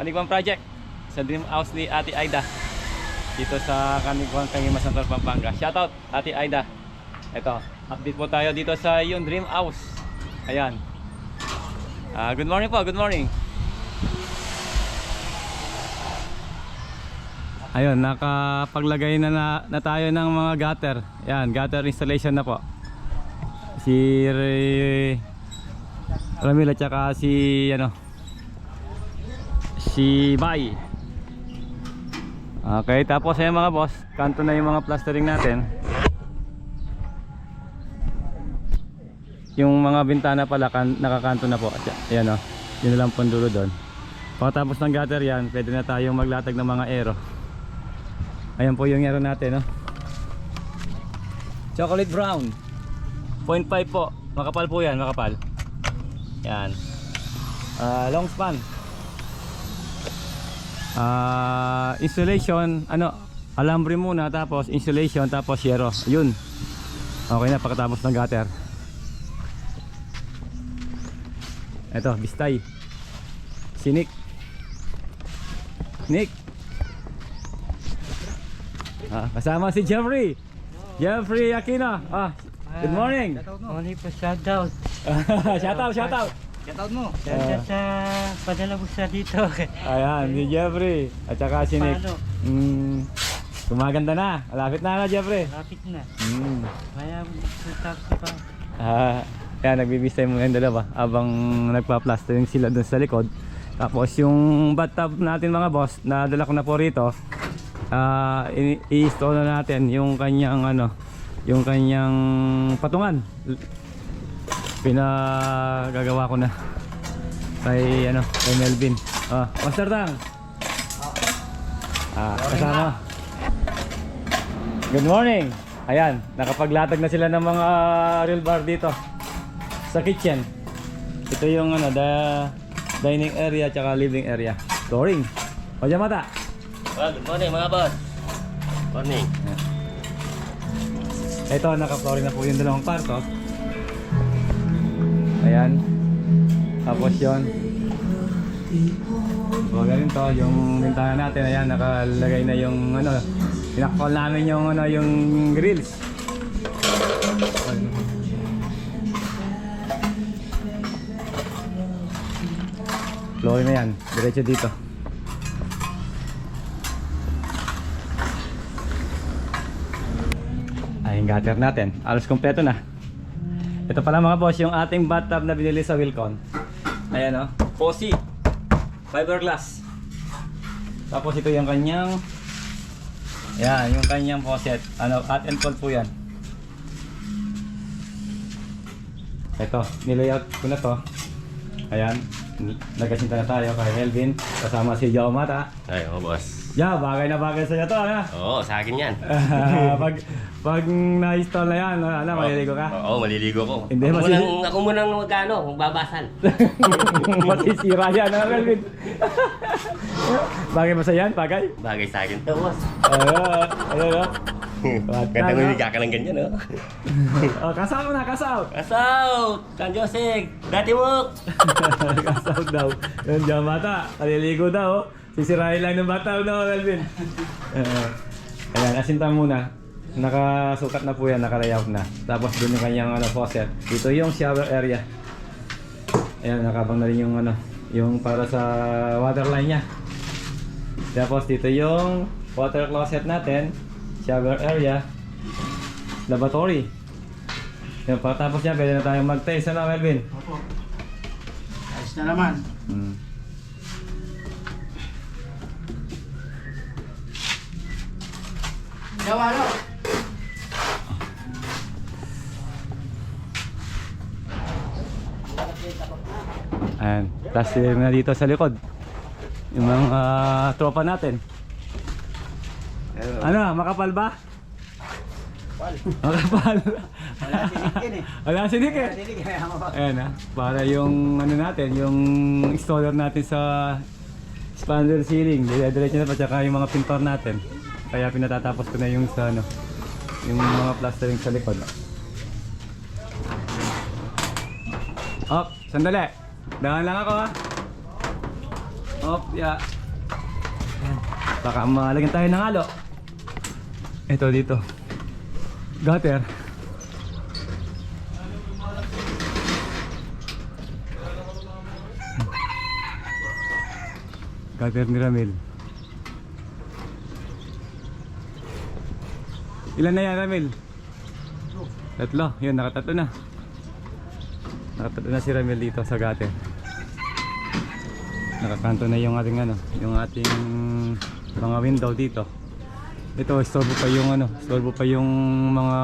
Kanigwang Project sa Dream House ni Ate Aida dito sa Kanigwang Kangimas Central Pampanga. Shoutout Ate Aida. Ito, update po tayo dito sa yung Dream House. Ayan. Ah, good morning po, good morning. Ayun, nakapaglagay na, na, na tayo ng mga gutter. Yan, gutter installation na po. Si Ramil at saka si ano si Mai. Okay, tapos ayun mga boss, kanto na yung mga plastering natin. Yung mga bintana pala kan, nakakanto na po. Ayan o, yun na lang pong dulo doon. Pagkatapos ng gutter yan, pwede na tayong maglatag ng mga aero. Ayan po yung aero natin, no? Chocolate brown. 0.5 po. Makapal po yan, makapal. Yan. Ah, long span. Ah, installation, ano, alambre muna, tapos installation, tapos yero. Yun. Okay na, pagkatapos ng gutter. Ito, bistay. Si Nick. Nick. Ah, kasama si Jeffrey. Jeffrey Aquino. Ah, good morning. Morning po, shoutout. shoutout, shoutout. Shoutout mo. Shoutout sa padala mo sa dito. Ayan, si Jeffrey. At saka si Nick. Paano? Mm, gumaganda na. Malapit na na, Jeffrey. Lapit na. Mm. Kaya tutap pa. Ah, kaya nagbibistay muna yung dalawa habang nagpa-plastering sila dun sa likod. Tapos yung bathtub natin mga boss, nadala ko na po rito. Ah, i-install na natin yung kanyang ano, yung kanyang patungan. Pinagagawa ko na kay ano, kay Melvin. Ah, Master Tang. Ah, kasama. Good morning. Ayan, nakapaglatag na sila ng mga real bar dito sa kitchen. Ito yung ano, the dining area at living area. Flooring. O dyan mata. Well, good morning mga boss. Morning. Ito, naka-flooring na po yung dalawang kwarto. Ayan. Tapos yon. O ganun to, yung bintana natin, ayan, nakalagay na yung ano, pinakpal namin yung ano, yung grills. Flooring na yan, diretso dito. Ay, gutter natin. Alos kompleto na. Ito pala mga boss, yung ating bathtub na binili sa Wilcon. Ayan o. Fosi. Fiberglass. Tapos ito yung kanyang Ayan, yung kanyang faucet. Ano, hot and cold po yan. Ito, nilayout ko na to. Ayan, nagasinta na tayo kay Melvin. Kasama si Joe Mata. Ay, oh boss. Yeah, bagay na bagay sa'yo to, ano? Oo, sa akin yan. pag pag na-install na yan, ano, maliligo ka? Oo, maliligo ko. Hindi, ako masisi- munang, ako munang magkano, magbabasan. Masisira yan, ano, Melvin? bagay ba sa yan? Bagay? Bagay sa akin to, boss. Ayun, ayun, oh. Ganda mo ka ng ganyan, oh. oh, kasaw na, kasaw! Kasaw! San Jose! Dati mo! kasaw daw. Yung dyan bata, kaliligo daw, Sisirain lang ng bata, no, Melvin? Uh, ayan, asinta muna. Nakasukat na po yan, naka-layout na. Tapos doon yung kanyang ano, faucet. Dito yung shower area. Ayan, nakabang na rin yung ano, yung para sa waterline niya. Tapos dito yung water closet natin, shower area, lavatory. Yan, pagkatapos niya, pwede na tayong mag-taste, ano, Melvin? Opo. Ayos na naman. Hmm. Gawa ano? Ayan, plastic na dito sa likod. Yung mga tropa natin. Ano, makapal ba? Makapal. Wala sinikin eh. Wala sinik eh. Sinikin mo ba? Ayan ha, para yung ano natin, yung installer natin sa expander ceiling, dire-diretso na pa tsaka yung mga pintor natin. Kaya pinatatapos ko na yung sa ano, yung mga plastering sa likod. Oh, sandali. Dahan lang ako ha. Op, ya. Ayan. Baka malagyan tayo ng halo. Ito dito. Gutter. Gutter ni Ramil. Ilan na yan, Ramil? Tatlo. Yun, nakatatlo na. Nakatatlo na si Ramil dito sa gutter. Nakakanto na yung ating ano, yung ating mga window dito. Ito, storbo pa yung ano, storbo pa yung mga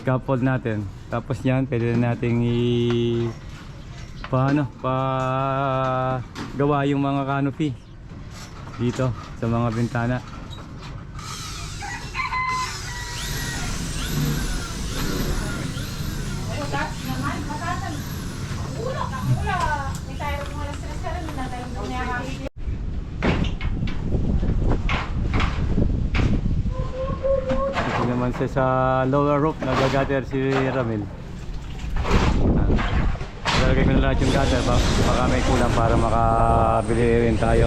scaffold natin. Tapos yan, pwede na nating i paano pa gawa yung mga canopy dito sa mga bintana. Bukas naman, matatal. Ulo ka, ulo. May tayo kung alas stress ka rin, hindi na tayo gumaya Siya sa lower roof, nagagater si Ramil. Lalagay ko na lahat yung gutter ba? Baka may kulang para makabili rin tayo.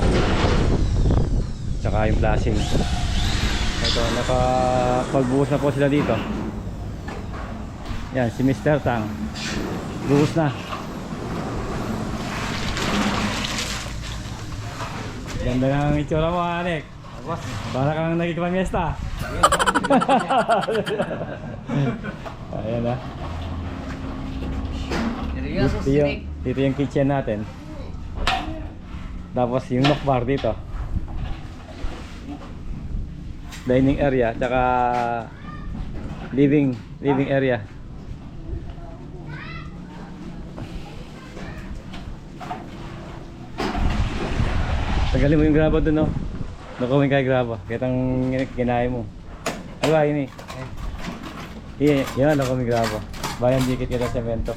Tsaka yung flashing. Ito, nakapagbuhos na po sila dito. Yan, si Mr. Tang. Buhos na. Ganda ng itsura mo, Anek. Para kang nagkikipamiesta. Ayan na. Dito yung, dito yung kitchen natin. Tapos yung bar dito. Dining area, tsaka living living area. Tagalin mo yung graba dun, no? Nakuha kay graba. Kitang kinaya mo. Ba yun eh? Iya, yan ako may graba. Bayan dikit kita sa semento.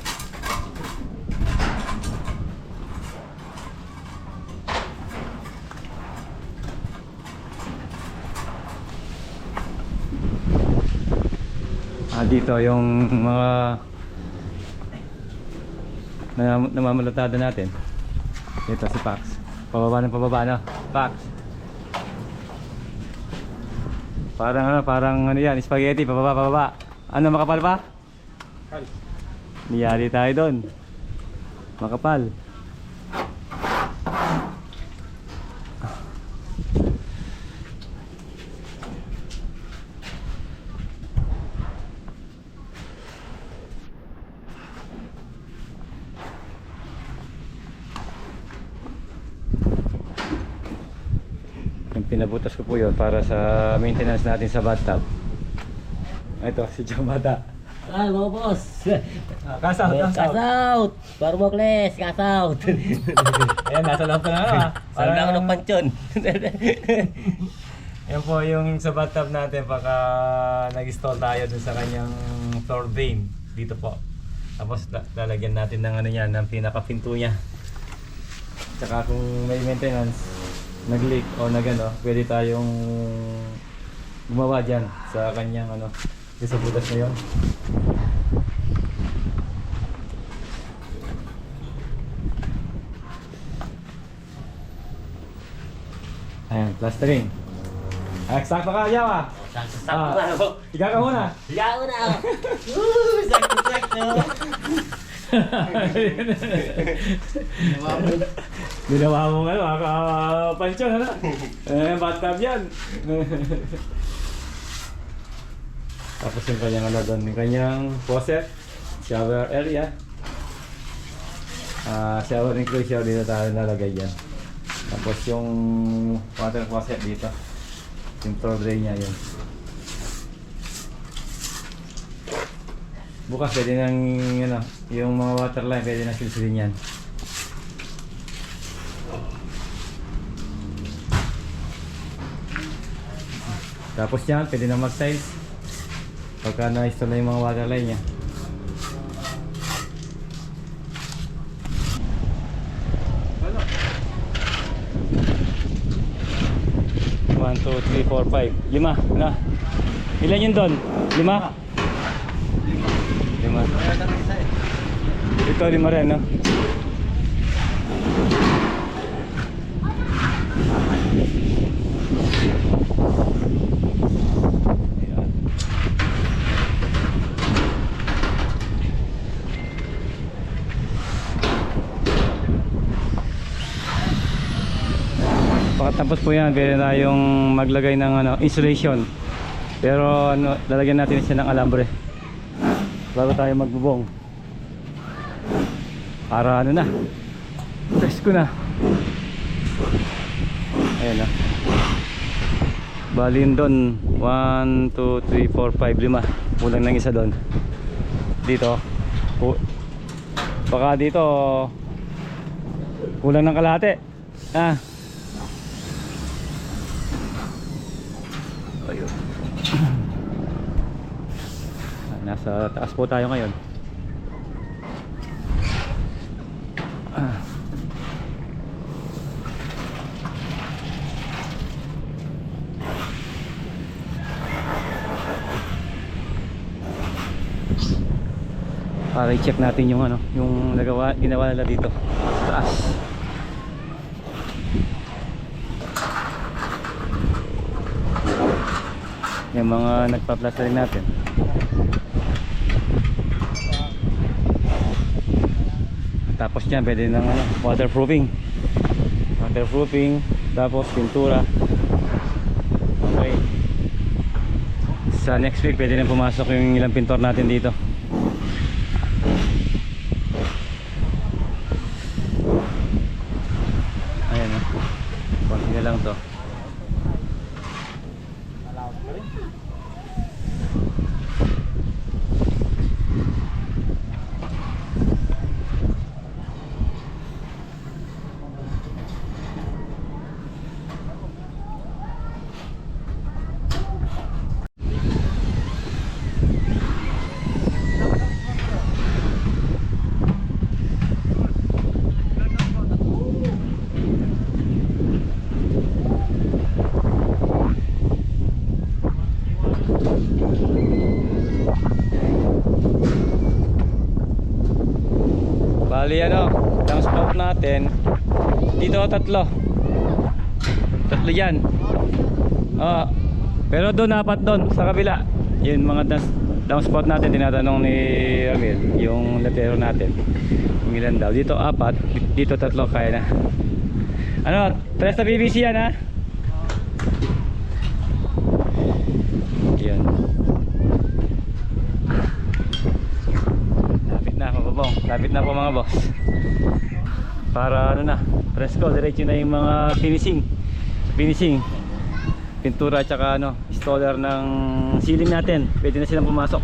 Ah, dito yung mga na namamalatada natin. Dito si Pax. Pababa ng pababa na. Pax. Parang ano, parang ano yan, spaghetti, pababa, pababa. Ano, makapal pa? Niyari tayo doon. Makapal. Pinabutas ko po yun para sa maintenance natin sa bathtub. Ito, si Jamada. Ay, mga boss. Cash out, Cash out. Parmokles, cash out. Ayan, nasa loob ka na nga. Saan ako ng pansyon? Yan po yung sa bathtub natin baka nag-install tayo dun sa kanyang floor drain dito po. Tapos la- lalagyan natin ng ano yan, ng pinaka-pinto niya. Tsaka kung may maintenance, nag-leak o nagano, pwede tayong gumawa dyan sa kanyang ano, sa butas na yun. Ayan, plastering. Ah, Eksakto ka, Yawa. Sakto-sakto nga ako. Ikaw ka muna. Yaw na ako. Woo! Sakto-sakto. Ginawa mo nga, uh, pansyon, ano? Eh, bathtub yan. Tapos yung kanyang ano doon, yung kanyang faucet, shower area. Ah, shower enclosure dito tayo nalagay yan. Tapos yung water faucet dito. Yung floor drain niya yun. Bukas pwede nang, ano, yung mga water line pwede na silsilin yan. Tapos yan, pwede na mag-tiles. Pagka na-install na yung mga water line niya. One, two, three, four, five. Lima. Na. Ilan yun doon? Lima? Lima. Ito lima rin, no? Ayan. Pagkatapos po yan, pwede na yung maglagay ng ano, insulation. Pero ano, lalagyan natin siya ng alambre. Bago tayo magbubong. Para ano na. Presko na. Ayan na. Bali yun doon. 1, 2, 3, 4, 5, 5. Kulang ng isa doon. Dito. Ku- Baka dito kulang ng kalahati. Ah. Ayun. Nasa taas po tayo ngayon. Para i-check natin yung ano, yung nagawa, ginawa nila dito. Sa taas. Yung mga nagpa-plastering natin. Tapos dyan, pwede ng ano, waterproofing. Waterproofing, tapos pintura. Okay. Sa next week, pwede na pumasok yung ilang pintor natin dito. Ayan o. Konti na lang to. Bali ano, ang spot natin dito tatlo. Tatlo yan. Ah, pero doon apat doon sa kabila. Yun mga down spot natin tinatanong ni Ramil yung latero natin. Kung ilan daw. Dito apat, dito tatlo kaya na. Ano, tres na BBC yan ha? Yan. Lapit na mababong. Lapit na po mga boss. Para ano na, fresco, diretso na yung mga finishing. Finishing. Pintura at saka ano, installer ng ceiling natin. Pwede na silang pumasok.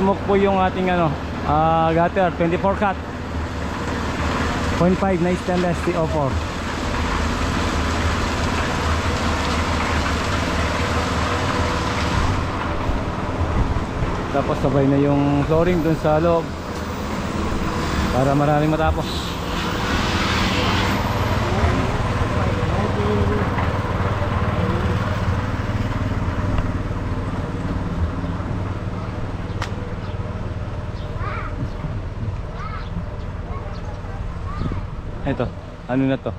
Smoke, po yung ating ano, ah gutter, 24 cut. 0.5 na stainless TO4. Tapos sabay na yung flooring dun sa loob. Para maraming matapos. Ito, ano na to?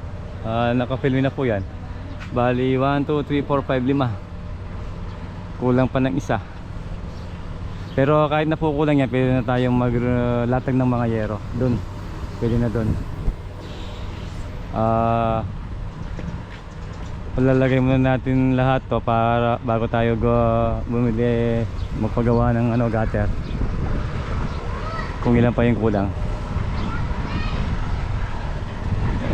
Ah, naka-film na po yan. Bali, 1, 2, 3, 4, 5, 5. Kulang pa ng isa. Pero kahit na po kulang yan, pwede na tayong maglatag ng mga yero. Doon. Pwede na doon. Ah palalagay muna natin lahat to para bago tayo go, bumili magpagawa ng ano gutter kung ilan pa yung kulang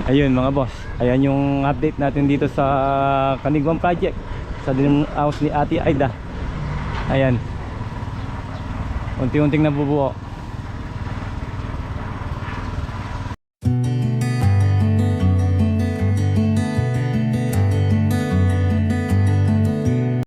ayun mga boss. Ayan yung update natin dito sa Kanigwang Project. Sa din house ni Ate Aida. Ayan. Unti-unting nabubuo